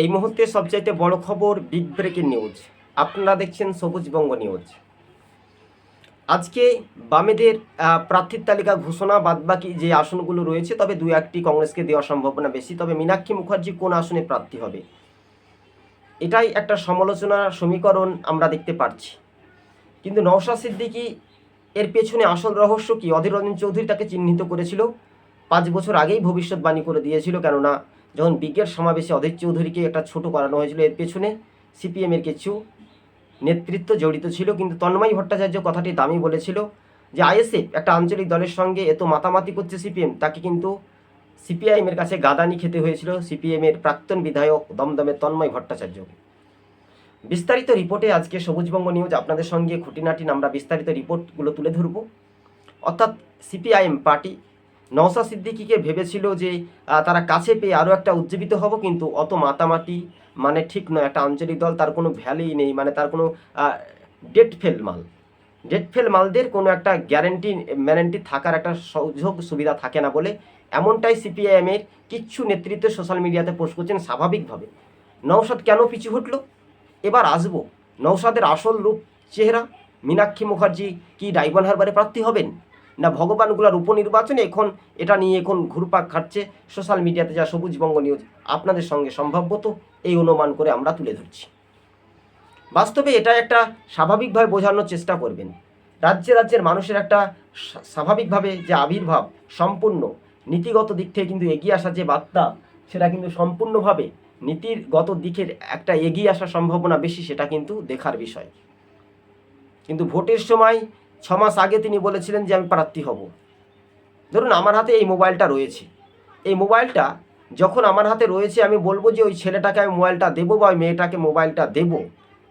এই মুহূর্তে সবচাইতে বড় খবর বিগ ব্রেকিং নিউজ আপনারা দেখছেন সবুজবঙ্গ নিউজ আজকে বামেদের প্রার্থীর তালিকা ঘোষণা, বাদবাকি যে আসনগুলো রয়েছে, তবে দু একটি কংগ্রেসকে দেওয়ার সম্ভাবনা বেশি। তবে মীনাক্ষী মুখার্জি কোন আসনে প্রার্থী হবে? এটাই একটা সমালোচনা সমীকরণ আমরা দেখতে পাচ্ছি কিন্তু নওশা সিদ্দিকি এর পেছনে আসল রহস্য কি? অধীর রঞ্জন চৌধুরী তাকে চিহ্নিত করেছিল। পাঁচ বছর আগেই ভবিষ্যৎবাণী করে দিয়েছিল, কেননা যখন বিজ্ঞের সমাবেশে অধীর চৌধুরীকে একটা ছোট করানো হয়েছিল, এর পেছনে সিপিএমের কিছু নেতৃত্ব জড়িত ছিল, কিন্তু তন্ময় ভট্টাচার্য কথাটি দামি বলেছিল যে, আইএসএফ একটা আঞ্চলিক দলের সঙ্গে এত মাতামাতি করছে সিপিএম, তাকে কিন্তু সিপিআইএমের কাছে গাদানি খেতে হয়েছিল সিপিএমের প্রাক্তন বিধায়ক দমদমের তন্ময় ভট্টাচার্যকে বিস্তারিত রিপোর্টে আজকে সবুজবঙ্গ নিউজ আপনাদের সঙ্গে খুঁটিনাটি, আমরা বিস্তারিত রিপোর্টগুলো তুলে ধরব। অর্থাৎ সিপিআইএম পার্টি নওসা সিদ্দিকিকে ভেবেছিল যে তারা কাছে পেয়ে আরও একটা উজ্জীবিত হব, কিন্তু অত মাতামাতি মানে ঠিক নয়। একটা আঞ্চলিক দল, তার কোনো ভ্যালুই নেই মানে তার কোনো ডেট ফেল মাল। ডেট ফেল মালদের কোনো একটা গ্যারেন্টি ম্যারেন্টি থাকার একটা সুযোগ সুবিধা থাকে না বলে এমনটাই সিপিআইএমের কিচ্ছু নেতৃত্ব সোশ্যাল মিডিয়াতে পোস্ট করছেন স্বাভাবিকভাবে। নওশাদ কেন পিছু হটলো? এবার আসব। নৌসাদের আসল রূপ, চেহারা? মীনাক্ষী মুখার্জি কি ডাইবন হারবারে প্রার্থী হবেন? না, ভগবানগুলার উপনির্বাচনে এখন এটা নিয়ে এখন ঘুরপাক খাচ্ছে সোশ্যাল মিডিয়াতে যা সবুজবঙ্গ নিউজ আপনাদের সঙ্গে সম্ভাব্যত এই অনুমান করে আমরা তুলে ধরছি। বাস্তবে এটা একটা স্বাভাবিকভাবে বোঝানোর চেষ্টা করবেন। রাজ্যে রাজ্যের মানুষের একটা স্বা- স্বাভাবিকভাবে যে আবির্ভাব সম্পূর্ণ, নীতিগত দিক থেকে কিন্তু এগিয়ে আসার যে বার্তা, সেটা কিন্তু সম্পূর্ণভাবে নীতিগত দিকের একটা এগিয়ে আসার সম্ভাবনা বেশি, সেটা কিন্তু দেখার বিষয়। কিন্তু ভোটের সময় ছ মাস আগে তিনি বলেছিলেন যে আমি প্রার্থী হব। ধরুন আমার হাতে এই মোবাইলটা রয়েছে। এই মোবাইলটা যখন আমার হাতে রয়েছে, আমি বলব যে ওই ছেলেটাকে আমি মোবাইলটা দেবো বা ওই মেয়েটাকে মোবাইলটা দেবো।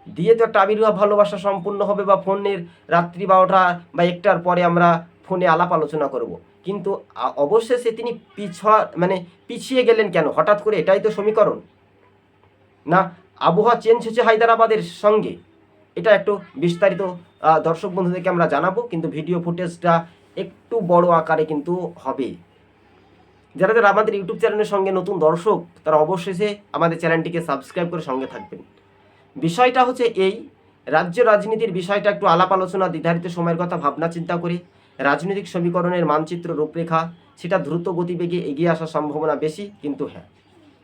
দিয়ে তো একটা আবির্ভাব ভালোবাসা সম্পূর্ণ হবে বা ফোনের রাত্রি বারোটা বা একটার পরে আমরা ফোনে আলাপ আলোচনা করব। কিন্তু অবশেষে তিনি পিছয়া মানে পিছিয়ে গেলেন কেন? হঠাৎ করে এটাই তো সমীকরণ। না, আবহাওয়া চেঞ্জ হচ্ছে হায়দ্রাবাদের সঙ্গে। এটা একটু বিস্তারিত দর্শক বন্ধুদেরকে আমরা জানাব, কিন্তু ভিডিও ফুটেজটা একটু বড় আকারে কিন্তু হবে। যারা যারা আমাদের ইউটিউব চ্যানেলের সঙ্গে নতুন দর্শক, তারা অবশেষে আমাদের চ্যানেলটিকে সাবস্ক্রাইব করে সঙ্গে থাকবেন। বিষয়টা হচ্ছে এই, রাজ্য রাজনীতির বিষয়টা একটু আলাপ আলোচনা নির্ধারিত সময়ের কথা, ভাবনা চিন্তা করে রাজনৈতিক সমীকরণের মানচিত্র, রূপরেখা, সেটা দ্রুত গতিবেগে এগিয়ে আসার সম্ভাবনা বেশি, কিন্তু হ্যাঁ।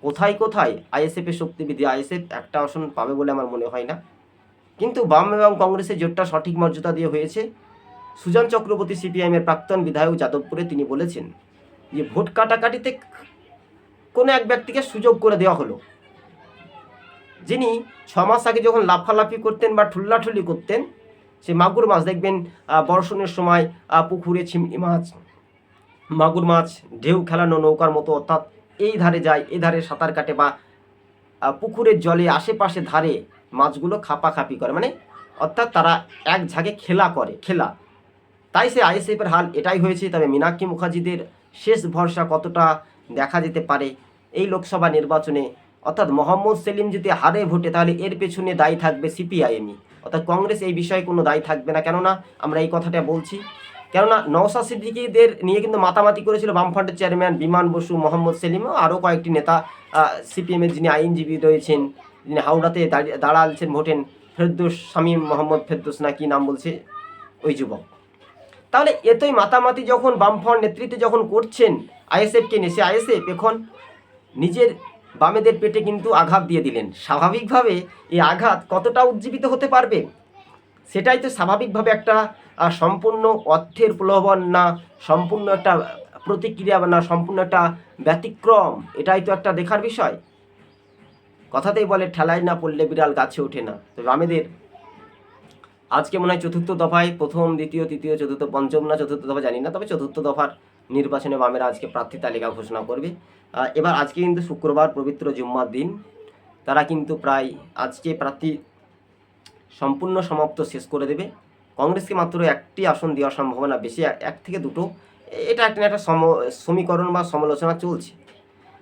কোথায় কোথায় আইএসএফের শক্তিবিধি, আইএসএফ একটা আসন পাবে বলে আমার মনে হয় না। কিন্তু বাম এবং কংগ্রেসের জোটটা সঠিক মর্যাদা দিয়ে হয়েছে। সুজন চক্রবর্তী সিপিআইএমের প্রাক্তন বিধায়ক যাদবপুরে তিনি বলেছেন যে ভোট কাটাকাটিতে কোনো এক ব্যক্তিকে সুযোগ করে দেওয়া হলো। যিনি ছ মাস আগে যখন লাফালাফি করতেন বা ঠুল্লাঠুল্লি করতেন, সে মাগুর মাছ, দেখবেন বর্ষণের সময় পুকুরে চিংড়ি মাছ, মাগুর মাছ, ঢেউ খেলানো নৌকার মতো অর্থাৎ এই ধারে যায় এই ধারে সাঁতার কাটে বা পুকুরের জলে আশেপাশে ধারে মাছগুলো খাপাখাপি করে। মানে অর্থাৎ তারা এক ঝাঁকে খেলা করে, খেলা। তাই সে আইএসএফের হাল এটাই হয়েছে। তবে মীনাক্ষী মুখার্জিদের শেষ ভরসা কতটা দেখা যেতে পারে এই লোকসভা নির্বাচনে? অর্থাৎ মোহাম্মদ সেলিম যদি হারে ভোটে, তাহলে এর পেছনে দায়ী থাকবে সিপিআইএমই অর্থাৎ কংগ্রেস এই বিষয়ে কোনো দায়ী থাকবে না। কেননা, আমরা এই কথাটা বলছি। কেননা নওসা সিদ্দিকিদের নিয়ে কিন্তু মাতামাতি করেছিল বামফ্রন্টের চেয়ারম্যান বিমান বসু, মোহাম্মদ সেলিম আরও কয়েকটি নেতা। সিপিএমের যিনি আইনজীবী রয়েছেন যিনি হাওড়াতে দাঁড়ালছেন ভোটেন ফেরদোস, শামীম মোহাম্মদ ফেরদৌস না কি নাম বলছে ওই যুবক। তাহলে এতই মাতামাতি যখন বামফ্রন্ট নেতৃত্বে যখন করছেন আইএসএফকে নিয়ে, সে আইএসএফ এখন নিজের বামেদের পেটে কিন্তু আঘাত দিয়ে দিলেন। স্বাভাবিকভাবে এই আঘাত কতটা উজ্জীবিত হতে পারবে? সেটাই তো স্বাভাবিকভাবে একটা সম্পূর্ণ অর্থের প্রলোভন না, সম্পূর্ণ একটা প্রতিক্রিয়া না, সম্পূর্ণ একটা ব্যতিক্রম, এটাই তো একটা দেখার বিষয়। কথাতেই বলে ঠেলায় না পড়লে বিড়াল গাছে ওঠে না। তবে বামেদের আজকে মনে হয় চতুর্থ দফায় প্রথম, দ্বিতীয়, তৃতীয়, চতুর্থ, পঞ্চম না চতুর্থ দফা জানি না, তবে চতুর্থ দফার নির্বাচনে বামেরা আজকে প্রার্থী তালিকা ঘোষণা করবে। এবার আজকে কিন্তু শুক্রবার পবিত্র জুম্মার দিন। তারা কিন্তু প্রায় আজকে প্রার্থী সম্পূর্ণ সমাপ্ত শেষ করে দেবে। কংগ্রেসকে মাত্র একটি আসন দেওয়ার সম্ভাবনা বেশি, এক থেকে দুটো। এটা একটা একটা সম, সমীকরণ বা সমালোচনা চলছে।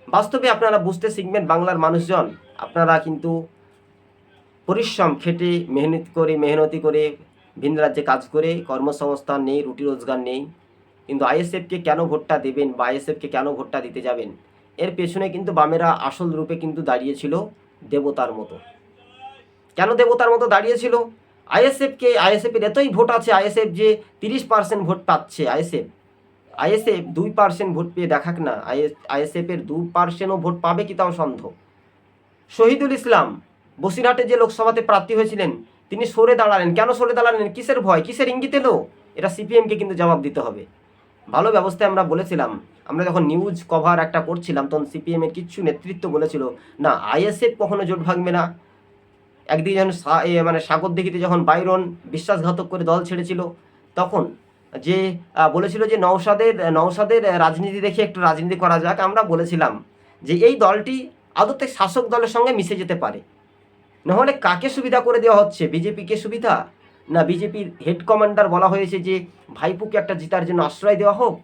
বাস্তবে আপনারা বুঝতে শিখবেন বাংলার মানুষজন আপনারা কিন্তু পরিশ্রম খেটে, মেহনত করে, মেহনতি করে ভিন রাজ্যে কাজ করে কর্মসংস্থান নেই, রুটি রোজগার নেই, কিন্তু আইএসএফকে কেন ভোটটা দেবেন বা আইএসএফকে কেন ভোটটা দিতে যাবেন? এর পেছনে কিন্তু বামেরা আসল রূপে কিন্তু দাঁড়িয়েছিল দেবতার মতো। কেন দেবতার মতো দাঁড়িয়েছিল? আইএসএফকে, আইএসএফের এতই ভোট আছে, আইএসএফ যে তিরিশ পার্সেন্ট ভোট পাচ্ছে, আইএসএফ আইএসএফ দুই পার্সেন্ট ভোট পেয়ে দেখাক না, আইএস, আইএসএফের দু পার্সেন্টও ভোট পাবে কি তাও সন্দেহ। শহীদুল ইসলাম বসিরহাটে যে লোকসভাতে প্রার্থী হয়েছিলেন, তিনি সরে দাঁড়ালেন। কেন সরে দাঁড়ালেন? কিসের ভয়? কিসের ইঙ্গিত এলো এটা সিপিএমকে কিন্তু জবাব দিতে হবে। ভালো ব্যবস্থায় আমরা বলেছিলাম, আমরা যখন নিউজ কভার একটা করছিলাম, তখন সিপিএম এর কিচ্ছু নেতৃত্ব বলেছিল, না, আইএসএফ কখনো জোট ভাঙবে না। একদিকে যখন মানে সাগর দিঘিতে যখন বাইরন বিশ্বাসঘাতক করে দল ছেড়েছিল, তখন যে বলেছিল যে নওশাদের নওশাদের রাজনীতি দেখে একটু রাজনীতি করা যাক, আমরা বলেছিলাম যে এই দলটি আদতে শাসক দলের সঙ্গে মিশে যেতে পারে। নাহলে কাকে সুবিধা করে দেওয়া হচ্ছে? বিজেপিকে সুবিধা? না বিজেপির হেড কমান্ডার বলা হয়েছে যে, ভাইপুকে একটা জিতার জন্য আশ্রয় দেওয়া হোক?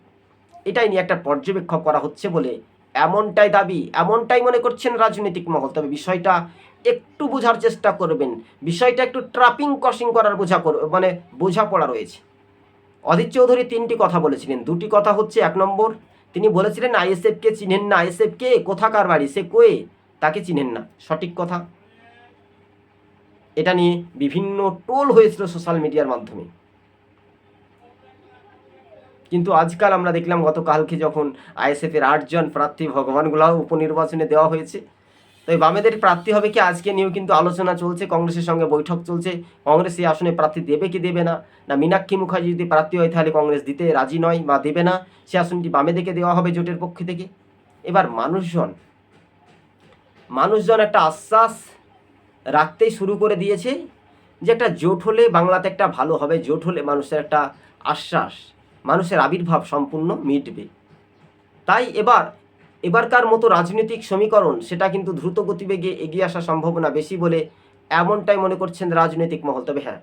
এটাই নিয়ে একটা পর্যবেক্ষণ করা হচ্ছে বলে এমনটাই দাবি, এমনটাই মনে করছেন রাজনৈতিক মহল। তবে বিষয়টা একটু বোঝার চেষ্টা করবেন। বিষয়টা একটু ট্রাপিং কশিং করার বোঝা কর- মানে বোঝাপড়া রয়েছে। অধীর চৌধুরী তিনটি কথা বলেছিলেন। দুটি কথা হচ্ছে, এক নম্বর তিনি বলেছিলেন, আইএসএফকে চিনেন না। আইএসএফকে কোথাকার বাড়ি? সে কোয়ে তাকে চিনেন না। সঠিক কথা। এটা নিয়ে বিভিন্ন টোল হয়েছিল সোশ্যাল মিডিয়ার মাধ্যমে। কিন্তু আজকাল আমরা দেখলাম, গতকালকে যখন আইএসএফ এর আটজন প্রার্থী ভগবানগুলাও উপনির্বাচনে দেওয়া হয়েছে তো এই বামেদের প্রার্থী হবে কি আজকে নিয়েও কিন্তু আলোচনা চলছে, কংগ্রেসের সঙ্গে বৈঠক চলছে। কংগ্রেস এই আসনে প্রার্থী দেবে কি দেবে না? না, মীনাক্ষী মুখার্জি যদি প্রার্থী হয় তাহলে কংগ্রেস দিতে রাজি নয় বা দেবে না। সে আসনটি বামেদেরকে দেওয়া হবে জোটের পক্ষ থেকে। এবার মানুষজন মানুষজন একটা আশ্বাস রাখতেই শুরু করে দিয়েছে যে একটা জোট হলে বাংলাতে একটা ভালো হবে, জোট হলে মানুষের একটা আশ্বাস, মানুষের আবির্ভাব সম্পূর্ণ মিটবে। তাই এবার এবারকার মতো রাজনৈতিক সমীকরণ, সেটা কিন্তু দ্রুত গতিবেগে এগিয়ে আসা সম্ভাবনা বেশি বলে এমনটাই মনে করছেন রাজনৈতিক মহল। তবে হ্যাঁ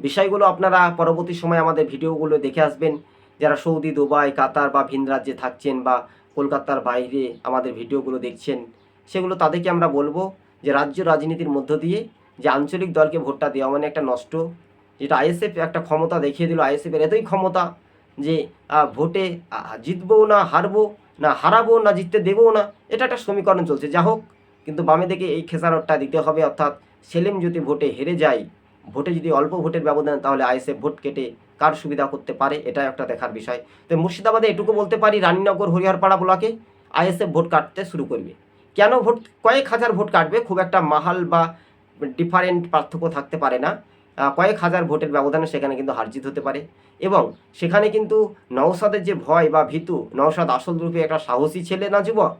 বিষয়গুলো আপনারা পরবর্তী সময় আমাদের ভিডিওগুলো দেখে আসবেন। যারা সৌদি, দুবাই, কাতার বা ভিন রাজ্যে থাকছেন বা কলকাতার বাইরে আমাদের ভিডিওগুলো দেখছেন, সেগুলো তাদেরকে আমরা বলব যে রাজ্য রাজনীতির মধ্য দিয়ে যে আঞ্চলিক দলকে ভোটটা দেওয়া মানে একটা নষ্ট, যেটা আইএসএফ একটা ক্ষমতা দেখিয়ে দিল। আইএসএফের এতই ক্ষমতা যে ভোটে জিতবো না, হারবো না হারাবো না জিততে দেবো না, এটা একটা সমীকরণ চলছে। যা হোক, কিন্তু বামে দিকে এই খেসারতটা দিতে হবে, অর্থাৎ সেলেম যদি ভোটে হেরে যায়, ভোটে যদি অল্প ভোটের ব্যবধান, তাহলে আইএসএফ ভোট কেটে কার সুবিধা করতে পারে, এটা একটা দেখার বিষয়। তো মুর্শিদাবাদে এটুকু বলতে পারি, রানীনগর, হরিহরপাড়া ব্লকে আইএসএফ ভোট কাটতে শুরু করবে। কেন ভোট, কয়েক হাজার ভোট কাটবে, খুব একটা মাহাল বা ডিফারেন্ট পার্থক্য থাকতে পারে না। কয়েক হাজার ভোটের ব্যবধানে সেখানে কিন্তু হারজিত হতে পারে। এবং সেখানে কিন্তু নওসাদের যে ভয় বা ভীতু নওসাদ আসল রূপে একটা সাহসী ছেলে না যুবক?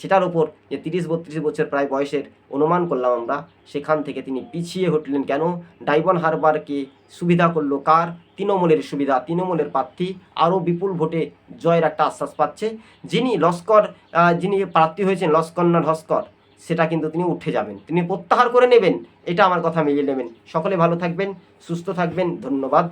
সেটার উপর যে তিরিশ বত্রিশ বছর প্রায় বয়সের অনুমান করলাম আমরা, সেখান থেকে তিনি পিছিয়ে হটলেন কেন? ডাইবন হারবারকে সুবিধা করল কার? তৃণমূলের সুবিধা, তৃণমূলের প্রার্থী, আরও বিপুল ভোটে জয়ের একটা আশ্বাস পাচ্ছে। যিনি লস্কর যিনি প্রার্থী হয়েছেন লস্কর না লস্কর? সেটা কিন্তু তিনি উঠে যাবেন। তিনি প্রত্যাহার করে নেবেন। এটা আমার কথা মিলিয়ে নেবেন। সকলে ভালো থাকবেন, সুস্থ থাকবেন। ধন্যবাদ।